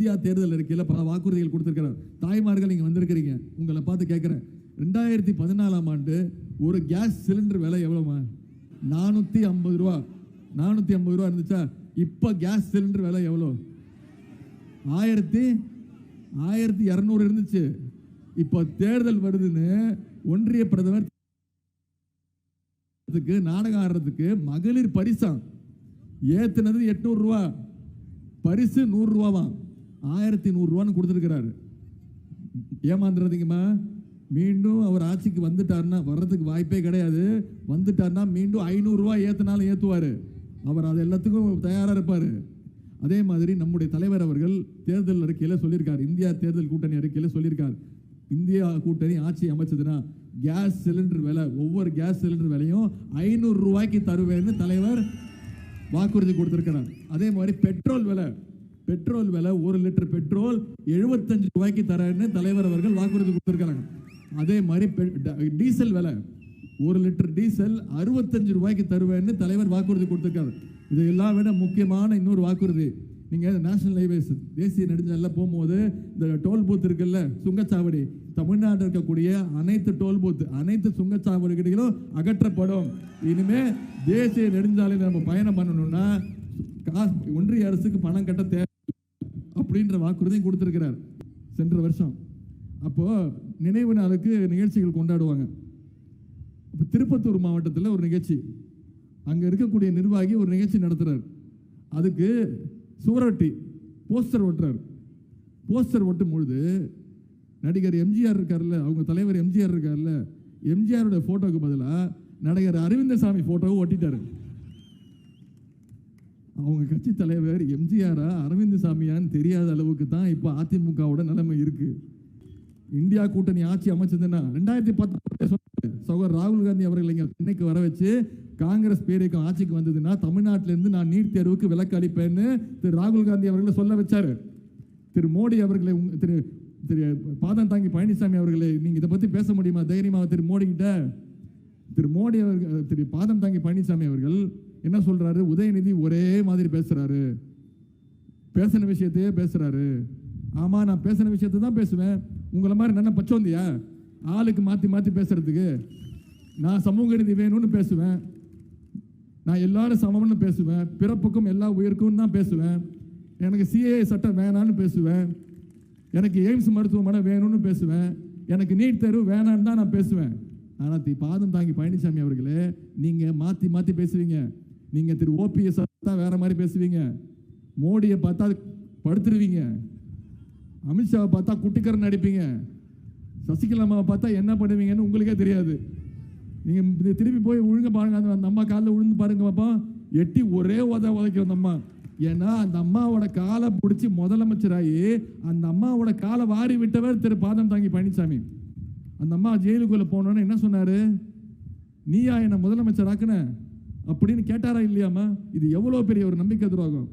India தேர்தல் அறிக்கையில் பல வாக்குறுதிகள் கொடுத்துருக்கிறார். தாய்மார்கள் நீங்கள் வந்திருக்கிறீங்க. உங்களை பார்த்து கேட்குறேன் ரெண்டாயிரத்தி பதினாலாம் ஆண்டு ஒரு கேஸ் சிலிண்டர் விலை எவ்வளோமா நானூற்றி ஐம்பது ரூபா. நானூற்றி ஐம்பது ரூபா இருந்துச்சா? இப்போ கேஸ் சிலிண்டர் விலை எவ்வளோ? ஆயிரத்தி ஆயிரத்தி இரநூறு இருந்துச்சு. இப்போ தேர்தல் வருதுன்னு ஒன்றிய பிரதமர் அதுக்கு நாடகம் ஆடுறதுக்கு மகளிர் பரிசாம் ஏத்துனது எட்நூறு ரூபா. பரிசு நூறுரூவாவாம் ஆயிரத்தி நூறுரூவான்னு கொடுத்துருக்கிறாரு. ஏமாந்துறாதீங்கம்மா. மீண்டும் அவர் ஆட்சிக்கு வந்துட்டாருன்னா வர்றதுக்கு வாய்ப்பே கிடையாது. வந்துட்டாருன்னா மீண்டும் ஐநூறுரூவா ஏற்றினாலும் ஏற்றுவார் அவர் அது எல்லாத்துக்கும் தயாராக இருப்பார். அதே மாதிரி நம்முடைய தலைவர் அவர்கள் தேர்தல் அறிக்கையில் சொல்லியிருக்கார். இந்தியா தேர்தல் கூட்டணி அறிக்கையில் சொல்லியிருக்கார். இந்தியா கூட்டணி ஆட்சி அமைச்சதுன்னா கேஸ் சிலிண்டர் விலை ஒவ்வொரு கேஸ் சிலிண்டர் விலையும் ஐநூறு ரூபாய்க்கு தருவேன்னு தலைவர் வாக்குறுதி கொடுத்துருக்கிறார். அதே மாதிரி பெட்ரோல் விலை பெட்ரோல் விலை ஒரு லிட்டர் பெட்ரோல் எழுபத்தஞ்சு ரூபாய்க்கு தரேன்னு தலைவர் அவர்கள் வாக்குறுதி கொடுத்துருக்காங்க அதே மாதிரி ட- டீசல் விலை ஒரு லிட்டர் டீசல் அறுபத்தஞ்சு ரூபாய்க்கு தருவேன்னு தலைவர் வாக்குறுதி கொடுத்துருக்காரு. இது எல்லாம் விட முக்கியமான இன்னொரு வாக்குறுதி. நீங்கள் நேஷனல் ஹைவேஸ் தேசிய நெடுஞ்சாலையில் போகும்போது இந்த டோல் பூத் இருக்குல்ல சுங்கச்சாவடி தமிழ்நாட்டில் இருக்கக்கூடிய அனைத்து டோல் பூத் அனைத்து சுங்கச்சாவடிகளும் அகற்றப்படும். இனிமேல் தேசிய நெடுஞ்சாலையில் நம்ம பயணம் பண்ணணும்னா காசு ஒன்றிய அரசுக்கு பணம் கட்ட தேவை. அப்படின்ற வாக்குறுதியும் கொடுத்துருக்கிறார். சென்ற வருஷம். அப்போது நினைவு நாளுக்கு நிகழ்ச்சிகள் கொண்டாடுவாங்க. இப்போ திருப்பத்தூர் மாவட்டத்தில் ஒரு நிகழ்ச்சி. அங்கே இருக்கக்கூடிய நிர்வாகி ஒரு நிகழ்ச்சி நடத்துகிறார் அதுக்கு சுவரொட்டி போஸ்டர் ஒட்டுறார். போஸ்டர் ஒட்டும் பொழுது நடிகர் எம்ஜிஆர் இருக்கார்ல அவங்க தலைவர் எம்ஜிஆர் இருக்கார்ல எம்ஜிஆரோட ஃபோட்டோவுக்கு பதிலாக நடிகர் அரவிந்தசாமி ஃபோட்டோவை ஒட்டிட்டாரு. அவங்க கட்சி தலைவர் எம்ஜிஆரா அரவிந்தசாமியான்னு தெரியாத அளவுக்கு தான் இப்போ அதிமுகவோட நிலைமை இருக்கு. இந்தியா கூட்டணி ஆட்சி அமைச்சதுன்னா ரெண்டாயிரத்தி பத்து சகோதரர் ராகுல் காந்தி அவர்கள் இங்க சென்னைக்கு வர வச்சு காங்கிரஸ் பேரியக்கம் ஆட்சிக்கு வந்ததுன்னா தமிழ்நாட்டில இருந்து நான் நீட் தேர்வுக்கு விலக்கு அளிப்பேன்னு திரு ராகுல் காந்தி அவர்களை சொல்ல வச்சாரு. திரு மோடி அவர்களை திரு திரு பாதம் தாங்கி பழனிசாமி அவர்களே நீங்க இதை பத்தி பேச முடியுமா? தைரியமா திரு மோடி கிட்ட திரு மோடி அவர்கள் திரு பாதம் தாங்கி பழனிசாமி அவர்கள் என்ன சொல்கிறாரு உதயநிதி ஒரே மாதிரி பேசுகிறாரு பேசின விஷயத்தையே பேசுகிறாரு ஆமாம் நான் பேசின விஷயத்தை தான் பேசுவேன். உங்களை மாதிரி நான் பச்சோந்தியா? ஆளுக்கு மாற்றி மாற்றி பேசுகிறதுக்கு நான் சமூக நீதி வேணும்னு பேசுவேன். நான் எல்லாரும் சமம்னு பேசுவேன். பிறப்புக்கும் எல்லா உயிருக்கும் தான் பேசுவேன். எனக்கு சிஏஏ சட்டம் வேணான்னு பேசுவேன். எனக்கு எய்ம்ஸ் மருத்துவமனை வேணும்னு பேசுவேன். எனக்கு நீட் தேர்வு வேணான்னு தான் நான் பேசுவேன். ஆனால் தி பாதம் தாங்கி பழனிசாமி அவர்களே நீங்கள் மாற்றி மாற்றி பேசுவீங்க. நீங்கள் திரு ஓபிஎஸ் தான் வேற மாதிரி பேசுவீங்க. மோடியை பார்த்தா படுத்துருவீங்க. அமித்ஷாவை பார்த்தா குட்டிக்கரன் அடிப்பீங்க. சசிகலாமாவை பார்த்தா என்ன பண்ணுவீங்கன்னு உங்களுக்கே தெரியாது. நீங்க இது திருப்பி போய் ஒழுங்க பாருங்க. அந்த அம்மா காலில் விழுந்து பாருங்க பாப்பா. எட்டி ஒரே உத உதைக்கும் அந்த அம்மா. ஏன்னா அந்த அம்மாவோட காலை பிடிச்சி முதலமைச்சராகி அந்த அம்மாவோட காலை வாரி விட்டவர் திரு பாதம் தாங்கி பழனிசாமி அந்த அம்மா ஜெயிலுக்குள்ளே போனோன்னு என்ன சொன்னார்? நீயா என்னை முதலமைச்சர் ஆக்குன? அப்படின்னு கேட்டாரா இல்லையாமா இது எவ்வளோ பெரிய ஒரு நம்பிக்கை துரோகம்?